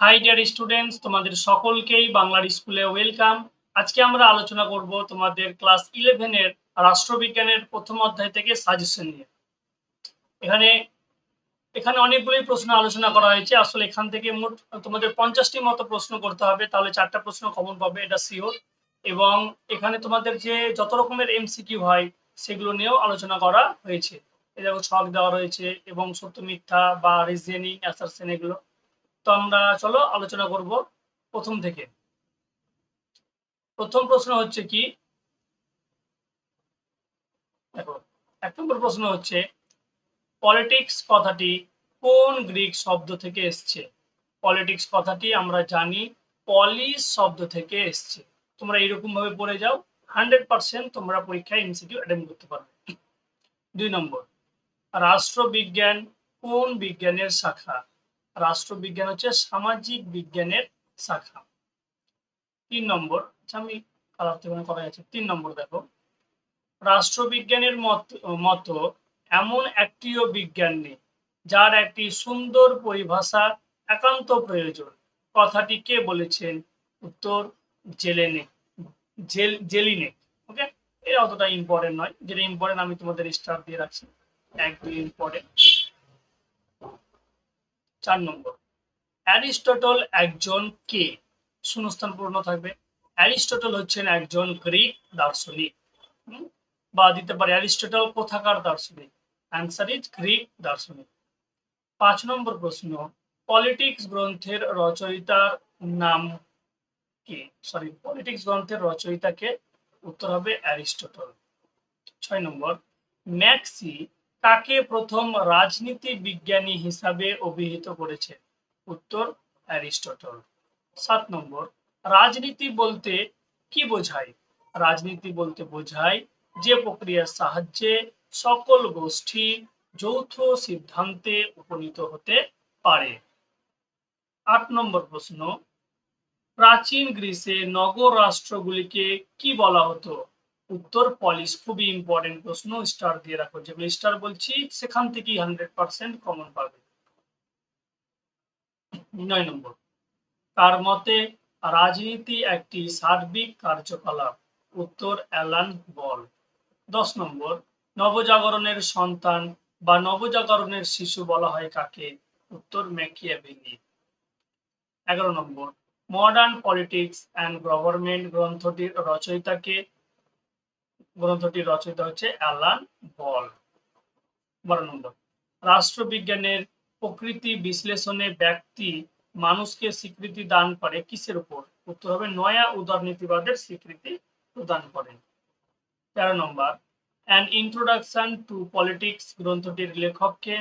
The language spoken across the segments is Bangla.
হাই ডিয়ার স্টুডেন্টস তোমাদের সকলকেই বাংলার স্কুলে ওয়েলকাম আজকে আমরা আলোচনা করব তোমাদের ক্লাস ইলেভেনের রাষ্ট্রবিজ্ঞানের প্রথম অধ্যায় থেকে সাজেশন নিয়ে। এখানে এখানে অনেকগুলোই প্রশ্ন আলোচনা করা হয়েছে। আসলে এখান থেকে মোট তোমাদের পঞ্চাশটি মতো প্রশ্ন করতে হবে, তাহলে চারটা প্রশ্ন কমন পাবে, এটা শিওর এবং এখানে তোমাদের যে যত রকমের এমসিকিউ হয়, সেগুলো নিয়েও আলোচনা করা হয়েছে। এই দেখো ছক দেওয়া রয়েছে এবং সত্য মিথ্যা বা রিজনিং অ্যাসারশন এগুলো। তো আমরা চলো আলোচনা করব প্রথম থেকে। প্রথম প্রশ্ন হচ্ছে কি? দেখো, এক নম্বর প্রশ্ন হচ্ছে পলিটিক্স কথাটি কোন গ্রিক শব্দ থেকে এসছে? পলিটিক্স কথাটি আমরা জানি পলিস শব্দ থেকে এসছে। তোমরা এরকম ভাবে পড়ে যাও হান্ড্রেড পার্সেন্ট তোমরা পরীক্ষায় ইনস্টিটিউট অ্যাটেন্ড করতে পারবে। দুই নম্বর, রাষ্ট্রবিজ্ঞান কোন বিজ্ঞানের শাখা? রাষ্ট্রবিজ্ঞান হচ্ছে সামাজিক বিজ্ঞানের শাখা। তিন নম্বর আচ্ছা আমি কালার করা যাচ্ছে তিন নম্বর দেখো। রাষ্ট্রবিজ্ঞানের মত এমন একটিও বিজ্ঞান নেই, যার একটি সুন্দর পরিভাষা একান্ত প্রয়োজন। কথাটি কে বলেছেন? উত্তর জেলেনে জেল জেলিনে ওকে এটা অতটা ইম্পর্টেন্ট নয়। যেটা ইম্পর্টেন্ট আমি তোমাদের স্টার দিয়ে রাখছি। একদম ইম্পর্টেন্ট চার নম্বর। অ্যারিস্টটল একজন কে? শূন্যস্থান পূর্ণ থাকবে। অ্যারিস্টটল হচ্ছেন একজন গ্রিক দার্শনিক? বা দিতে পারে, অ্যারিস্টটল কোথাকার দার্শনিক? অ্যান্সার ইজ গ্রিক দার্শনিক। পাঁচ নম্বর প্রশ্ন পলিটিক্স গ্রন্থের রচয়িতার নাম কি? সরি পলিটিক্স গ্রন্থের রচয়িতাকে উত্তর হবে অ্যারিস্টটল। ছয় নম্বর, ম্যাক্সি কাকে প্রথম রাজনীতি বিজ্ঞানী হিসাবে অভিহিত করেছে। উত্তর, অ্যারিস্টটল। সাত নম্বর, রাজনীতি বলতে কি বোঝায়? রাজনীতি বলতে বোঝায় যে প্রক্রিয়ার সাহায্যে সকল গোষ্ঠী যৌথ সিদ্ধান্তে উপনীত হতে পারে। আট নম্বর প্রশ্ন, প্রাচীন গ্রিসে নগর রাষ্ট্রগুলিকে কি বলা হতো? উত্তর পলিস খুবই ইম্পর্টেন্ট প্রশ্ন স্টার দিয়ে রাখো। যেগুলো স্টার বলছি, সেখান থেকেই হান্ড্রেড পার্সেন্ট কমন পাবে। নয় নম্বর, তার মতে রাজনীতি একটি সার্বিক কার্যকলাপ। উত্তর, অ্যালান বল। দশ নম্বর, নবজাগরণের সন্তান বা নবজাগরণের শিশু বলা হয় কাকে? উত্তর ম্যাকিয়াভেলি এগারো number modern politics and government গ্রন্থটির রচয়িতাকে গ্রন্থটির রচয়িতা হচ্ছে অ্যালান বল। বারো নম্বর। রাষ্ট্রবিজ্ঞানের প্রকৃতি বিশ্লেষণে ব্যক্তি মানুষকে স্বীকৃতি দান করে কিসের উপর? উত্তর হবে, নয়া উদারনীতিবাদের স্বীকৃতি প্রদান করেন তেরো number. An introduction to politics গ্রন্থটির লেখককে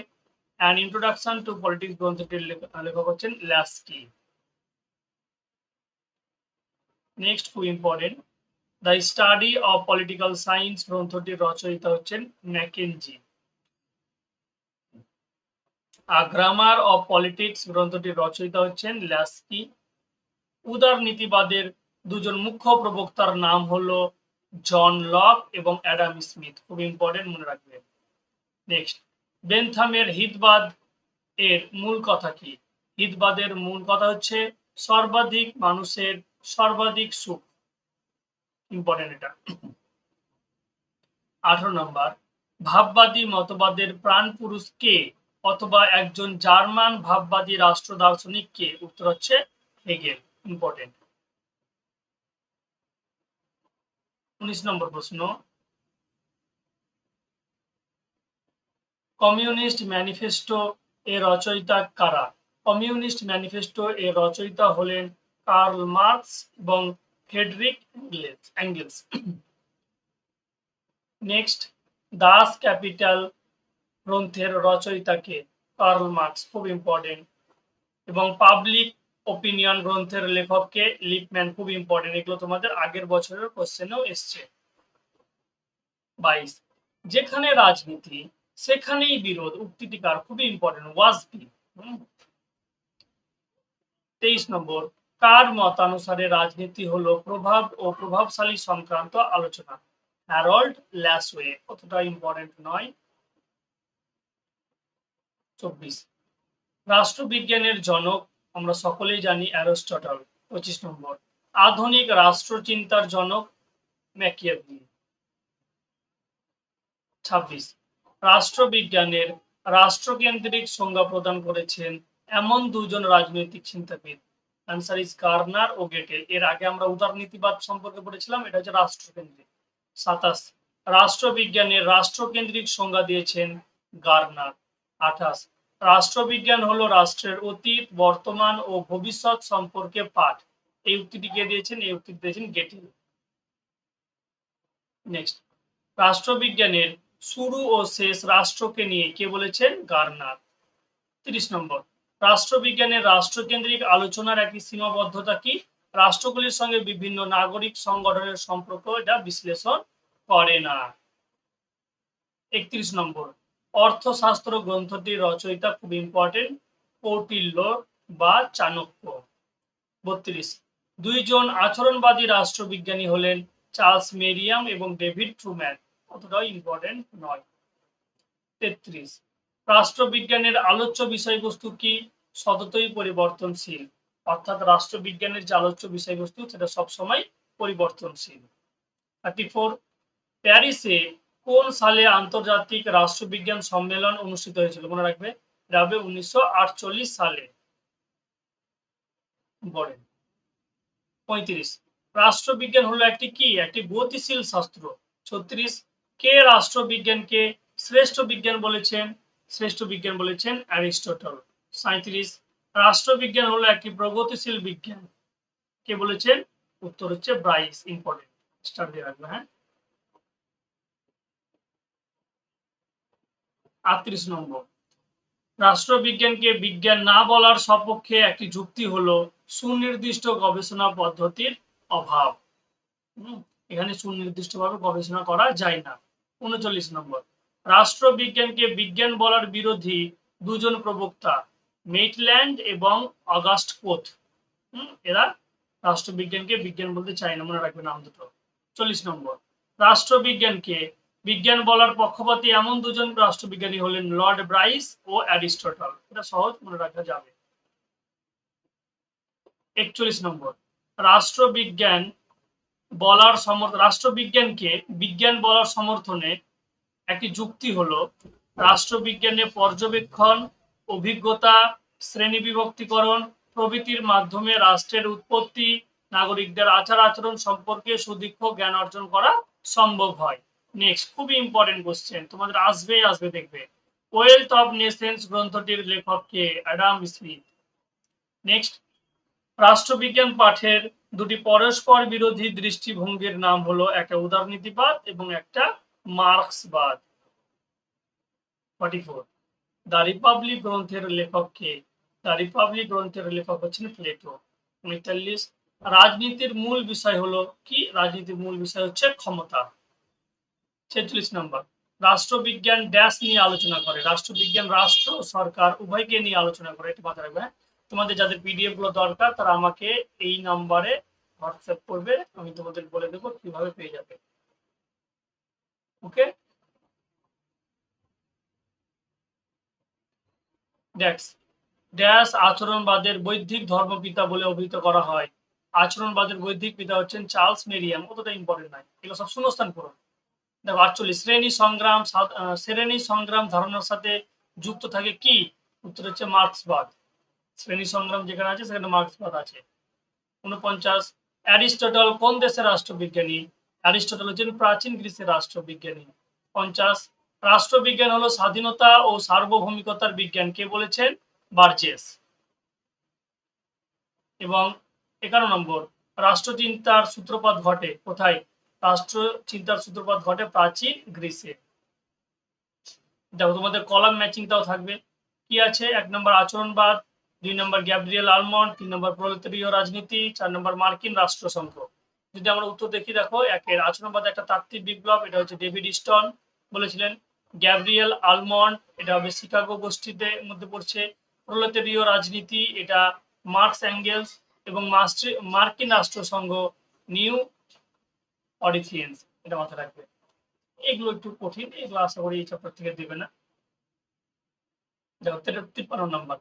অ্যান ইন্ট্রোডাকশন টু পলিটিক্স গ্রন্থটির লেখক হচ্ছেন ল্যাস্কি নেক্সট খুব important the study of political science গ্রন্থটির রচয়িতা হচ্ছেন ম্যাকেনজি গ্রামার অফ পলিটিক্স গ্রন্থটির রচয়িতা হচ্ছেন ল্যাস্কি উদারনীতিবাদের দুজন মুখ্য প্রবক্তার নাম হলো জন লক এবং অ্যাডাম স্মিথ খুব ইম্পর্টেন্ট মনে রাখবেন। নেক্সট বেনথামের হিতবাদ এর মূল কথা কি? হিতবাদের মূল কথা হচ্ছে সর্বাধিক মানুষের সর্বাধিক সুখ। ইম্পর্টেন্ট এটা। আঠারো নম্বর, ভাববাদী মতবাদের প্রাণ পুরুষ কে অথবা একজন জার্মান ভাববাদী রাষ্ট্র দার্শনিক কে? উত্তর হচ্ছে হেগেল ইম্পর্টেন্ট উনিশ নম্বর প্রশ্ন, কমিউনিস্ট ম্যানিফেস্টো এর রচয়িতা কারা? কমিউনিস্ট ম্যানিফেস্টো এর রচয়িতা হলেন কার্ল মার্কস এবং Friedrich Engels next Das Kapital গ্রন্থের রচয়িতাকে কার্ল মার্কস খুব ইম্পর্টেন্ট এবং পাবলিক ওপিনিয়ন গ্রন্থের লেখককে লিপম্যান খুব ইম্পর্টেন্ট এগুলো তোমাদের আগের বছরের কোশ্চেনেও এসছে। বাইশ, যেখানে রাজনীতি, সেখানেই বিরোধ। উক্তিটিকার খুবই ইম্পর্টেন্ট ওয়াজ বি তেইশ নম্বর কার মতানুসারে রাজনীতি হলো প্রভাব ও প্রভাবশালী সংক্রান্ত আলোচনা। হ্যারল্ড ল্যাসওয়ে অতটা ইম্পর্টেন্ট নয়? চব্বিশ। রাষ্ট্রবিজ্ঞানের জনক, আমরা সকলেই জানি অ্যারোস্টটল, পঁচিশ নম্বর। আধুনিক রাষ্ট্রচিন্তার জনক ম্যাকিয়াভেলি ছাব্বিশ। রাষ্ট্রবিজ্ঞানের রাষ্ট্রকেন্দ্রিক সংজ্ঞা প্রদান করেছেন এমন দুজন রাজনৈতিক চিন্তাবিদ। অ্যান্সার ইজ কার্নার ও গেটেল এর আগে আমরা উদারনীতিবাদ সম্পর্কে পড়েছিলাম, এটা হচ্ছে রাষ্ট্রকেন্দ্রিক। সাতাশ। রাষ্ট্রবিজ্ঞানের রাষ্ট্রকেন্দ্রিক সংজ্ঞা দিয়েছেন গার্নার আঠাশ। রাষ্ট্রবিজ্ঞান হলো রাষ্ট্রের অতীত, বর্তমান ও ভবিষ্যৎ সম্পর্কে পাঠ। এই উক্তিটি কে দিয়েছেন? এই উক্তি দিয়েছেন গেটিল নেক্সট রাষ্ট্রবিজ্ঞানের শুরু ও শেষ রাষ্ট্রকে নিয়ে কে বলেছেন? গার্নার তিরিশ নম্বর। রাষ্ট্রবিজ্ঞানের রাষ্ট্রকেন্দ্রিক আলোচনার একটি সীমাবদ্ধতা কি? রাষ্ট্রগুলির সঙ্গে বিভিন্ন নাগরিক সংগঠনের সম্পর্ক এটা বিশ্লেষণ করে না। একত্রিশ নম্বর, অর্থশাস্ত্র গ্রন্থটির রচয়িতা খুব ইম্পর্টেন্ট কৌটিল্য বা চাণক্য। বত্রিশ, দুইজন আচরণবাদী রাষ্ট্রবিজ্ঞানী হলেন চার্লস মেরিয়াম এবং ডেভিড ট্রুম্যান। অতটাও ইম্পর্টেন্ট নয়। তেত্রিশ রাষ্ট্রবিজ্ঞানের আলোচ্য বিষয়বস্তু কি? সততই পরিবর্তনশীল। অর্থাৎ রাষ্ট্রবিজ্ঞানের যে আলোচ্য বিষয়বস্তু, সেটা সবসময় পরিবর্তনশীল। থার্টি ফোর, প্যারিসে কোন সালে আন্তর্জাতিক রাষ্ট্রবিজ্ঞান সম্মেলন অনুষ্ঠিত হয়েছিল? মনে রাখবে, এটা হবে উনিশশো সালে। বলেন। পঁয়ত্রিশ, রাষ্ট্রবিজ্ঞান হলো একটি কি? একটি গতিশীল শাস্ত্র। ছত্রিশ, কে রাষ্ট্রবিজ্ঞানকে শ্রেষ্ঠ বিজ্ঞান বলেছেন? শ্রেষ্ঠ বিজ্ঞান বলেছেন অ্যারিস্টটল। সাঁত্রিশ রাষ্ট্রবিজ্ঞান হলো একটি প্রগতিশীল বিজ্ঞান। কে বলেছেন? উত্তর হচ্ছে ব্রাইস ইম্পর্টেন্ট। স্টার দিয়ে রাখবে হ্যাঁ? আটত্রিশ নম্বর। রাষ্ট্রবিজ্ঞানকে বিজ্ঞান না বলার সপক্ষে একটি যুক্তি হলো সুনির্দিষ্ট গবেষণা পদ্ধতির অভাব। এখানে সুনির্দিষ্টভাবে গবেষণা করা যায় না। উনচল্লিশ নম্বর। রাষ্ট্রবিজ্ঞানকে বিজ্ঞান বলার বিরোধী দুজন প্রবক্তা মেটল্যান্ড এবং অগাস্ট হুম, এরা রাষ্ট্রবিজ্ঞানকে বিজ্ঞান বলতে চায় না মনে রাখবে নাম দুটো। চল্লিশ নম্বর রাষ্ট্রবিজ্ঞানকে বিজ্ঞান বলার পক্ষপাতী এমন দুজন রাষ্ট্রবিজ্ঞানী হলেন লর্ড ব্রাইস ও অ্যারিস্টটল। এটা সহজ মনে রাখা যাবে। একচল্লিশ নম্বর রাষ্ট্রবিজ্ঞান বলার সমর্থ রাষ্ট্রবিজ্ঞানকে বিজ্ঞান বলার সমর্থনে একটি যুক্তি হলো, রাষ্ট্রবিজ্ঞানে পর্যবেক্ষণ, অভিজ্ঞতা শ্রেণি বিভক্তিকরণ প্রভৃতির মাধ্যমে রাষ্ট্রের উৎপত্তি, নাগরিকদের আচার আচরণ সম্পর্কে সুদীক্ষ জ্ঞান অর্জন করা সম্ভব হয়। নেক্সট খুবই ইম্পর্টেন্ট কোশ্চেন তোমাদের আসবেই আসবে দেখবে। ওয়েলথ অফ নেশনস গ্রন্থটির লেখক কে? অ্যাডাম স্মিথ নেক্সট রাষ্ট্রবিজ্ঞান পাঠের দুটি পরস্পর বিরোধী দৃষ্টিভঙ্গির নাম হলো, একটা উদারনীতিবাদ এবং একটা মার্কসবাদ ফর্টি ফোর দ্য রিপাবলিক গ্রন্থের লেখক কে? দ্য রিপাবলিক গ্রন্থের লেখক হচ্ছেন প্লেটো। উনচল্লিশ। রাজনীতির মূল বিষয় হলো কি? রাজনীতির মূল বিষয় হচ্ছে ক্ষমতা। ছেচল্লিশ নম্বর। রাষ্ট্রবিজ্ঞান ড্যাশ নিয়ে আলোচনা করে। রাষ্ট্রবিজ্ঞান, রাষ্ট্র সরকার উভয়কে নিয়ে আলোচনা করে। এটা মাথায় রাখবে হ্যাঁ? তোমাদের যাদের পিডিএফগুলো দরকার, তারা আমাকে এই নাম্বারে হোয়াটসঅ্যাপ করবে। আমি তোমাদের বলে দেবো কীভাবে পেয়ে যাবে। ওকে? ড্যাশ ড্যাশ আচরণবাদের বৈদিক ধর্মপিতা বলে অভিহিত করা হয়। আচরণবাদের বৈদিক পিতা হচ্ছেন চার্লস মেরিয়াম। অতটা ইম্পর্টেন্ট নাই এগুলো সব শূন্যস্থান করুন দেখো, আটচল্লিশ। শ্রেণি সংগ্রাম শ্রেণি সংগ্রাম ধারণার সাথে যুক্ত থাকে কি? উত্তর হচ্ছে মার্ক্সবাদ। শ্রেণি সংগ্রাম যেখানে আছে, সেখানে মার্ক্সবাদ আছে। উনপঞ্চাশ। অ্যারিস্টটল কোন দেশের রাষ্ট্রবিজ্ঞানী? অ্যারিস্টটল হচ্ছেন প্রাচীন গ্রিসের রাষ্ট্রবিজ্ঞানী। পঞ্চাশ, রাষ্ট্রবিজ্ঞান হলো স্বাধীনতা ও সার্বভৌমিকতার বিজ্ঞান। কে বলেছেন? বার্জেস। এবং এগারো নম্বর, রাষ্ট্রচিন্তার সূত্রপাত ঘটে কোথায়? রাষ্ট্র চিন্তার সূত্রপাত ঘটে প্রাচীন গ্রিসে। দেখো, তোমাদের কলাম ম্যাচিংটাও থাকবে। কি আছে? এক নম্বর আচরণবাদ, দুই নম্বর গ্যাব্রিয়েল আলমন্ড, তিন নম্বর প্রলেতারীয় রাজনীতি চার নম্বর মার্কিন রাষ্ট্রসংঘ। যদি আমরা উত্তর দেখি, দেখো একের আচরণবাদ একটা তাত্ত্বিক বিপ্লব, এটা হচ্ছে ডেভিড স্টন বলেছিলেন। গ্যাব্রিয়েল আলমন্ড, এটা হবে শিকাগো গোষ্ঠীতে মধ্যে পড়ছে। প্রলেতারীয় রাজনীতি, এটা মার্কস অ্যাঙ্গেলস এবং মার্কিন রাষ্ট্রসংঘ নিউ অডিফিয়েন্স এটা মাথায় রাখবে। এগুলো একটু কঠিন এগুলো আশা করি এই চ্যাপ্টার থেকে দেবে না। তিপ্পান্ন নম্বর।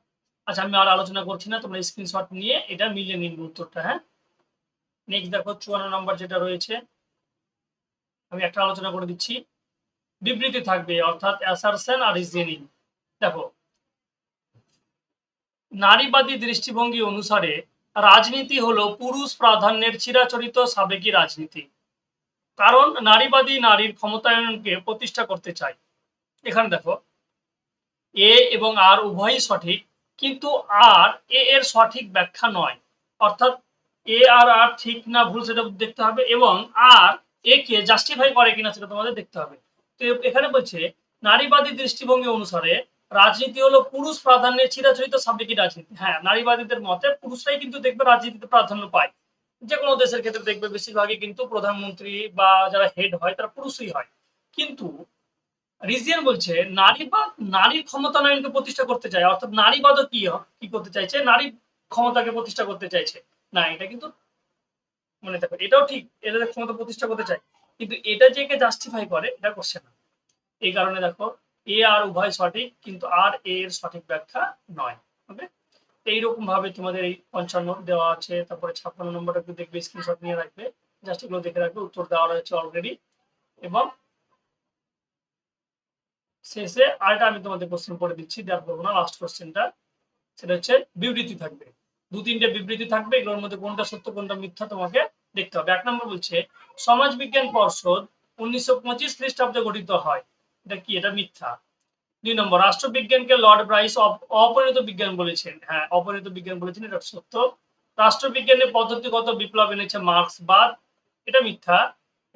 আচ্ছা আমি আর আলোচনা করছি না, তোমরা স্ক্রিনশট নিয়ে এটা মিলিয়ে নিন উত্তরটা হ্যাঁ? নেক্সট দেখো চুয়ান্ন নম্বর যেটা রয়েছে, আমি একটা আলোচনা করে দিচ্ছি। বিবৃতি থাকবে, অর্থাৎ অ্যাসারশন আর রিজনিং দেখো, নারীবাদী দৃষ্টিভঙ্গি অনুসারে রাজনীতি হলো পুরুষ প্রাধান্যের চিরাচরিত সাবেকি রাজনীতি। কারণ নারীবাদী নারীর ক্ষমতায়নকে প্রতিষ্ঠা করতে চায়। এখানে দেখো, এ এবং আর উভয়ই সঠিক, কিন্তু আর এ এর সঠিক ব্যাখ্যা নয়। অর্থাৎ এ আর আর ঠিক না ভুল সেটা দেখতে হবে এবং আর এ জাস্টিফাই করে কিনা সেটা তোমাদের দেখতে হবে। তো এখানে বলছে, নারীবাদী দৃষ্টিভঙ্গি অনুসারে রাজনীতি হলো পুরুষ প্রাধান্যের চিরাচরিত সাবেকি রাজনীতি। হ্যাঁ নারীবাদীদের মতে পুরুষরাই কিন্তু দেখবে রাজনীতিতে প্রাধান্য পায়। যে কোনো দেশের ক্ষেত্রে দেখবে বেশিরভাগই কিন্তু প্রধানমন্ত্রী বা যারা হেড হয় তারা পুরুষই হয়। কিন্তু রিজিয়ান বলছে, নারীবাদ, নারীর ক্ষমতায়নকে প্রতিষ্ঠা করতে চায়, অর্থাৎ নারীবাদও কি কি করতে চাইছে? নারী ক্ষমতাকে প্রতিষ্ঠা করতে চাইছে। না, এটা কিন্তু মনে দেখো এটাও ঠিক এদের ক্ষমতা প্রতিষ্ঠা করতে চায় কিন্তু এটা যে কে জাস্টিফাই করে, এটা করছে না। এই কারণে দেখো, এ আর উভয় সঠিক, কিন্তু আর এ এর সঠিক ব্যাখ্যা নয় ওকে এইরকম ভাবে তোমাদের এই পঞ্চান্ন দেওয়া আছে, তারপরে ছাপ্পান্ন নম্বরটা একটু দেখবে স্ক্রিনশট নিয়ে রাখবে জাস্ট এগুলো দেখে রাখবে, উত্তর দেওয়া রয়েছে অলরেডি এবং শেষে আরেকটা আমি তোমাদের কোশ্চেন পড়ে দিচ্ছি, দেওয়ার করব না লাস্ট কোশ্চেনটা সেটা হচ্ছে বিবৃতি থাকবে। দু তিনটে বিবৃতি থাকবে, এগুলোর মধ্যে কোনটা সত্য, কোনটা মিথ্যা তোমাকে দেখতে হবে। এক নম্বর বলছে, সমাজ বিজ্ঞান পর্ষদ উনিশশো পঁচিশ খ্রিস্টাব্দে গঠিত হয়। এটা কি? এটা মিথ্যা। দুই নম্বর, রাষ্ট্রবিজ্ঞানকে লর্ড ব্রাইস অপরিণত বিজ্ঞান বলেছেন। হ্যাঁ অপরিণত বিজ্ঞান বলেছেন, এটা সত্য। রাষ্ট্রবিজ্ঞানের পদ্ধতিগত বিপ্লব এনেছে মার্ক্সবাদ, এটা মিথ্যা।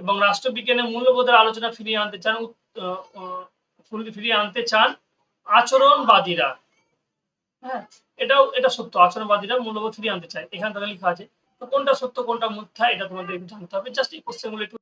এবং রাষ্ট্রবিজ্ঞানের মূল্যবোধের আলোচনা ফিরিয়ে আনতে চান ফিরিয়ে আনতে চান আচরণবাদীরা। হ্যাঁ এটাও, এটা সত্য। আচরণবাদীরা মূল্যবোধ ফিরিয়ে আনতে চায়। এখানে তাদের লেখা আছে। তো কোনটা সত্য, কোনটা মিথ্যা, এটা তোমাদের জানতে হবে। জাস্ট এই কোশ্চেনগুলো একটু